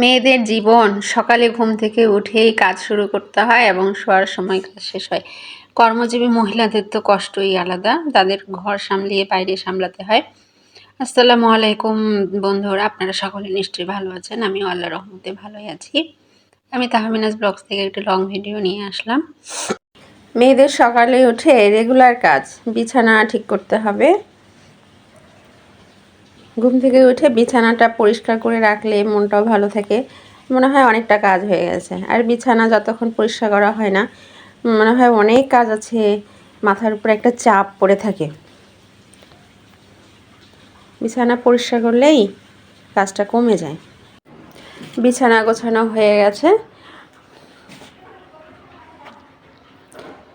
মেয়েদের জীবন, সকালে ঘুম থেকে উঠেই কাজ শুরু করতে হয় এবং শোয়ার সময় কাজ শেষ হয়। কর্মজীবী মহিলাদের তো কষ্টই আলাদা, তাদের ঘর সামলিয়ে বাইরে সামলাতে হয়। আসসালামু আলাইকুম বন্ধুরা, আপনারা সকলে নিশ্চয়ই ভালো আছেন, আমিও আল্লাহ রহমতে ভালোই আছি। আমি তাহমিনাজ ব্লগস থেকে একটি লং ভিডিও নিয়ে আসলাম। মেয়েদের সকালে উঠে রেগুলার কাজ, বিছানা ঠিক করতে হবে। ঘুম থেকে উঠে বিছানাটা পরিষ্কার করে রাখলে মনটাও ভালো থাকে। মনে হয় অনেকটা কাজ হয়ে গেছে। আর বিছানা যতক্ষণ পরিষ্কার করা হয় না, মনে হয় অনেক কাজ আছে, মাথার উপরে একটা চাপ পড়ে থাকে। বিছানা পরিষ্কার করলেই কাজটা কমে যায়। বিছানা গোছানো হয়ে গেছে।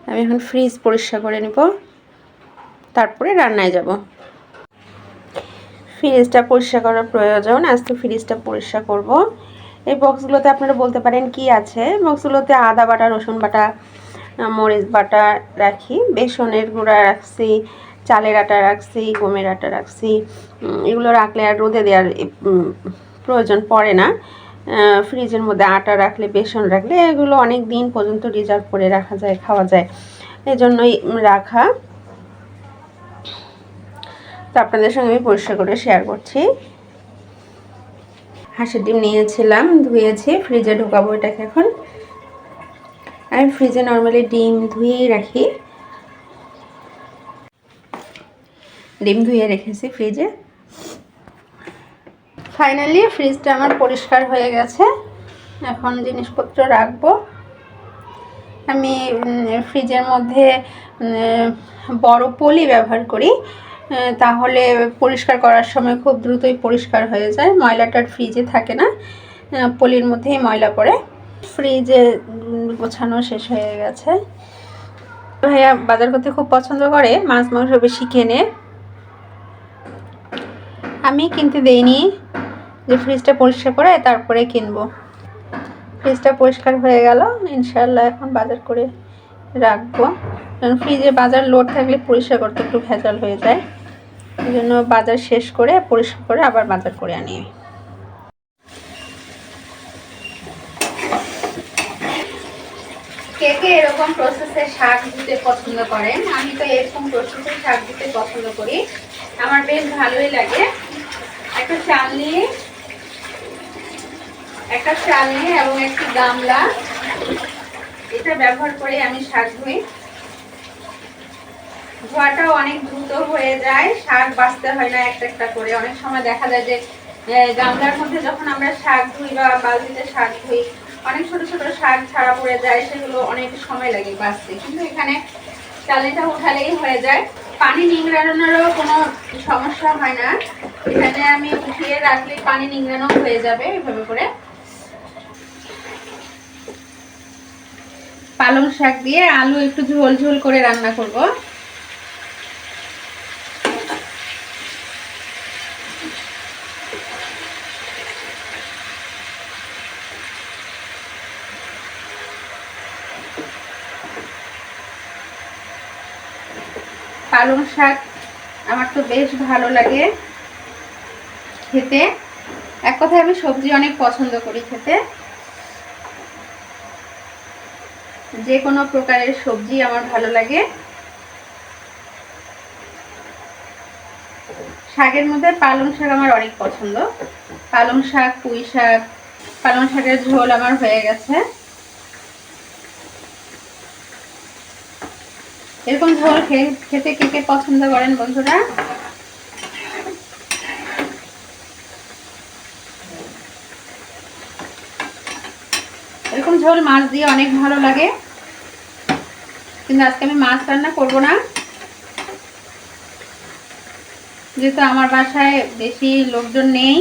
আমি এখন ফ্রিজ পরিষ্কার করে নেব। তারপরে রান্নায় যাব। ফ্রিজটা পরিষ্কার করার প্রয়োজন। আজকে ফ্রিজটা পরিষ্কার করব। এই বক্সগুলোতে আপনারা বলতে পারেন কি আছে? বক্সগুলোতে আদা বাটা, রসুন বাটা মরিচ বাটা রাখি। বেসনের গুঁড়া রাখছি, চালের আটা রাখছি, গমের আটা রাখছি। এগুলো রাখলে আর রোদে দেওয়ার প্রয়োজন পড়ে না। ফ্রিজের মধ্যে আটা রাখলে, বেসন রাখলে, এগুলো অনেক দিন পর্যন্ত রিজার্ভ করে রাখা যায়, খাওয়া যায়। এই জন্যই রাখা। তো আপনাদের সঙ্গে আমি পরিষ্কার করে শেয়ার করছি। হাঁসের ডিম নিয়েছিলাম, ধুয়েছি ফ্রিজে ঢোকাবো এটাকে এখন। আমি ফ্রিজে নর্মালি ডিম ধুয়েই রাখি। ডিম ধুয়ে রেখেছি ফ্রিজে ফাইনালি ফ্রিজটা আমার পরিষ্কার হয়ে গেছে। এখন জিনিসপত্র রাখব। আমি ফ্রিজের মধ্যে বড় পলি ব্যবহার করি। তাহলে পরিষ্কার করার সময় খুব দ্রুতই পরিষ্কার হয়ে যায়। ময়লাটার ফ্রিজে থাকে না পলির মধ্যেই ময়লা পড়ে। ফ্রিজে গোছানো শেষ হয়ে গেছে। ভাইয়া বাজার করতে খুব পছন্দ করে, মাছ, মাংস বেশি কেনে। আমি কিনতে দেইনি যে ফ্রিজটা পরিষ্কার করে তারপরে কিনবো। ফ্রিজটা পরিষ্কার হয়ে গেল ইনশাল্লাহ এখন বাজার করে রাখব। কারণ ফ্রিজে বাজার লোড থাকলে পরিষ্কার করতে একটু ভেজাল হয়ে যায়। এই জন্য বাজার শেষ করে পরিষ্কার করে আবার বাজার করে আনি। কে কে এরকম প্রসেসে শাক দিতে পছন্দ করেন? আমি তো এরকম প্রসেসে শাক দিতে পছন্দ করি। আমার বেশ ভালোই লাগে। একটা চাল নিয়ে একটা চাল নিয়ে এবং একটি গামলা। এটা ব্যবহার করে আমি শাক ধুই। ধোয়াটাও অনেক দ্রুত হয়ে যায়, শাক বাঁচতে হয় না একটা একটা করে। অনেক সময় দেখা যায় যে গামলার মধ্যে যখন আমরা শাক ধুই বা বালতিতে শাক ধুই, অনেক ছোট ছোট শাক ছাড়া পড়ে যায়, সেগুলো অনেক সময় লাগে বাঁচতে। কিন্তু এখানে চালিটা উঠালেই হয়ে যায়। পানি নিংড়ানোরও কোনো সমস্যা হয় না। এখানে আমি উঠিয়ে রাখলে পানি নিংড়ানো হয়ে যাবে এভাবে করে। পালং শাক দিয়ে আলু একটু ঝোল ঝোল করে রান্না করব। পালং শাক আমার তো বেশ ভালো লাগে খেতে। এক কথায় আমি সবজি অনেক পছন্দ করি খেতে। যে কোনো প্রকারের সবজি আমার ভালো লাগে। শাকের মধ্যে পালং শাক আমার অনেক পছন্দ। পালং শাক, পুঁই শাক, পালং শাকের ঝোল আমার হয়ে গেছে। এরকম ঝোল খেতে কে কে পছন্দ করেন বন্ধুরা? এরকম ঝোল মাছ দিয়ে অনেক ভালো লাগে। কিন্তু আজকে আমি মাছ রান্না করব না। যেহেতু আমার বাসায় বেশি লোকজন নেই,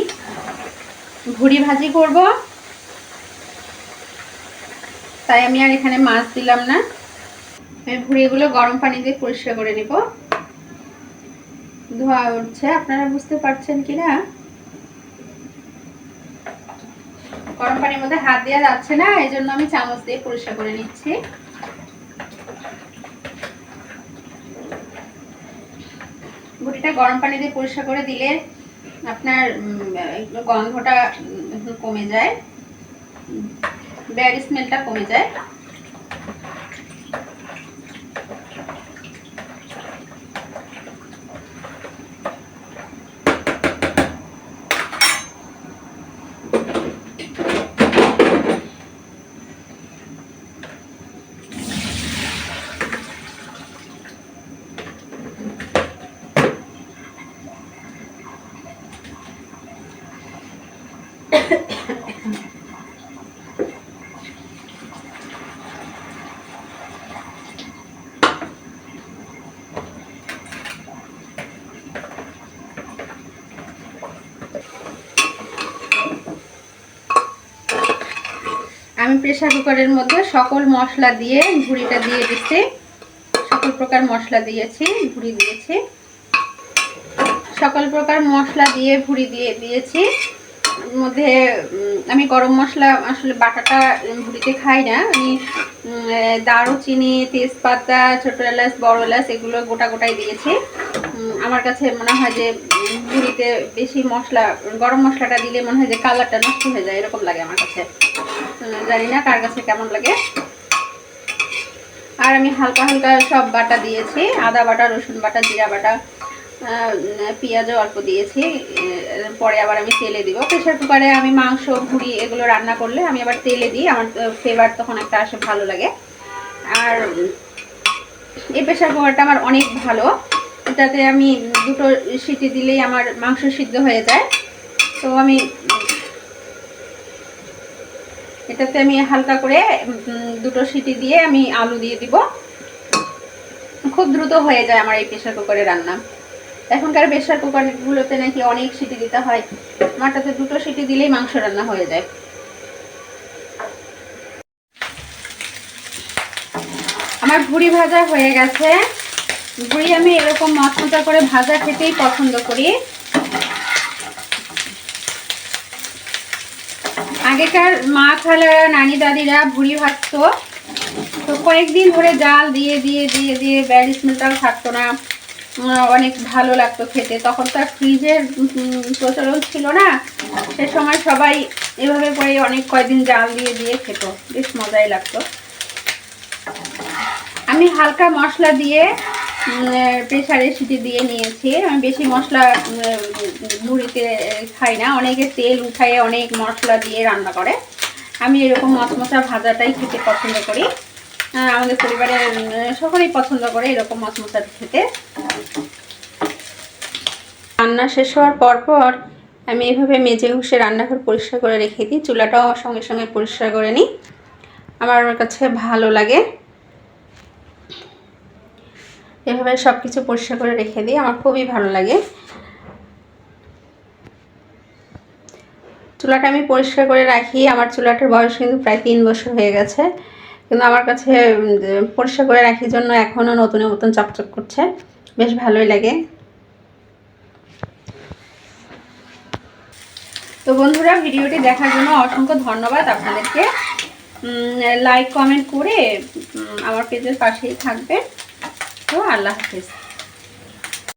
ভুড়ি ভাজি করব। তাই আমি আর এখানে মাছ দিলাম না। আমি ভুড়িগুলো গরম পানি দিয়ে পরিষ্কার করে নেব। ধোয়া উঠছে, আপনারা বুঝতে পারছেন কি না গরম পানির মধ্যে হাত দেওয়া যাচ্ছে না, এই জন্য আমি চামচ দিয়ে পরিষ্কার করে নিচ্ছি। ভুটিটা গরম পানি দিয়ে পরিষ্কার করে দিলে আপনার গন্ধটা কমে যায়, ব্যাড স্মেলটা কমে যায়। আমি প্রেসার কুকারের মধ্যে সকল মশলা দিয়ে ঝুড়িটা দিয়ে দিচ্ছি। সকল প্রকার মশলা দিয়েছি ভুড়ি দিয়েছি। সকল প্রকার মশলা দিয়ে ভুড়ি দিয়ে দিয়েছি। মধ্যে আমি গরম মশলা আসলে বাটাটা ভুড়িতে খাই না। আমি দারুচিনি, তেজপাতা, ছোটো এলাচ, বড় এলাচ এগুলো গোটা গোটাই দিয়েছি। আমার কাছে মনে হয় যে ভুড়িতে বেশি মশলা, গরম মশলাটা দিলে মনে হয় যে কালারটা নষ্ট হয়ে যায়, এরকম লাগে আমার কাছে। জানি না কার কাছে কেমন লাগে। আর আমি হালকা হালকা সব বাটা দিয়েছি, আদা বাটা, রসুন বাটা, জিরা বাটা। পেঁয়াজও অল্প দিয়েছি। পরে আবার আমি তেলে দিব। প্রেশার কুকারে আমি মাংস ভুড়ি এগুলো রান্না করলে আমি আবার তেলে দিই। আমার ফ্লেভার তখন একটা আসে, ভালো লাগে। আর এই প্রেশার কুকারটা আমার অনেক ভালো। এটাতে আমি দুটো সিটি দিলেই আমার মাংস সিদ্ধ হয়ে যায়। তো আমি এটাতে আমি হালকা করে দুটো সিটি দিয়ে আমি আলু দিয়ে দিব। খুব দ্রুত হয়ে যায় আমার এই প্রেশার কুকারে রান্না। এখনকার প্রেশার কুকারগুলোতে নাকি অনেক সিটি দিতে হয়। আমারটাতে দুটো সিটি দিলেই মাংস রান্না হয়ে যায়। আমার ভুড়ি ভাজা হয়ে গেছে। ভুড়ি আমি এরকম মচমচা করে ভাজা খেতেই পছন্দ করি। আগেকার মা খালারা, নানি দাদিরা ভুড়ি ভাজতো। তো কয়েকদিন ধরে জাল দিয়ে দিয়ে দিয়ে দিয়ে ব্যাড থাকতো না। অনেক ভালো লাগতো খেতে। তখন তো আর ফ্রিজের প্রচলন ছিল না। সে সময় সবাই এভাবে করে অনেক কয়দিন জাল দিয়ে দিয়ে খেত। বেশ মজাই লাগতো। আমি হালকা মশলা দিয়ে প্রেসারে সিটি দিয়ে নিয়েছি। আমি বেশি মশলা মুড়িতে খাই না। অনেকে তেল উঠায় অনেক মশলা দিয়ে রান্না করে। আমি এরকম মচমচা ভাজাটাই খেতে পছন্দ করি। আমাদের পরিবারে সকলেই পছন্দ করে এরকম মচমচা খেতে। রান্না শেষ হওয়ার পর পর আমি এইভাবে মেজে ঘষে রান্নাঘর পরিষ্কার করে রেখে দিই। চুলাটাও সঙ্গে সঙ্গে পরিষ্কার করে নিই। আমার কাছে ভালো লাগে। এভাবে সব কিছু পরিষ্কার করে রেখে দিই। আমার খুবই ভালো লাগে। চুলাটা আমি পরিষ্কার করে রাখি। আমার চুলাটার বয়স কিন্তু প্রায় তিন বছর হয়ে গেছে। কিন্তু আমার কাছে পরিষ্কার করে রাখির জন্য এখনও নতুনের মতন চকচক করছে। বেশ ভালোই লাগে। তো বন্ধুরা, ভিডিওটি দেখার জন্য অসংখ্য ধন্যবাদ আপনাদেরকে। লাইক কমেন্ট করে আমার পেজের পাশেই থাকবে তো আল্লাহ হাফেজ।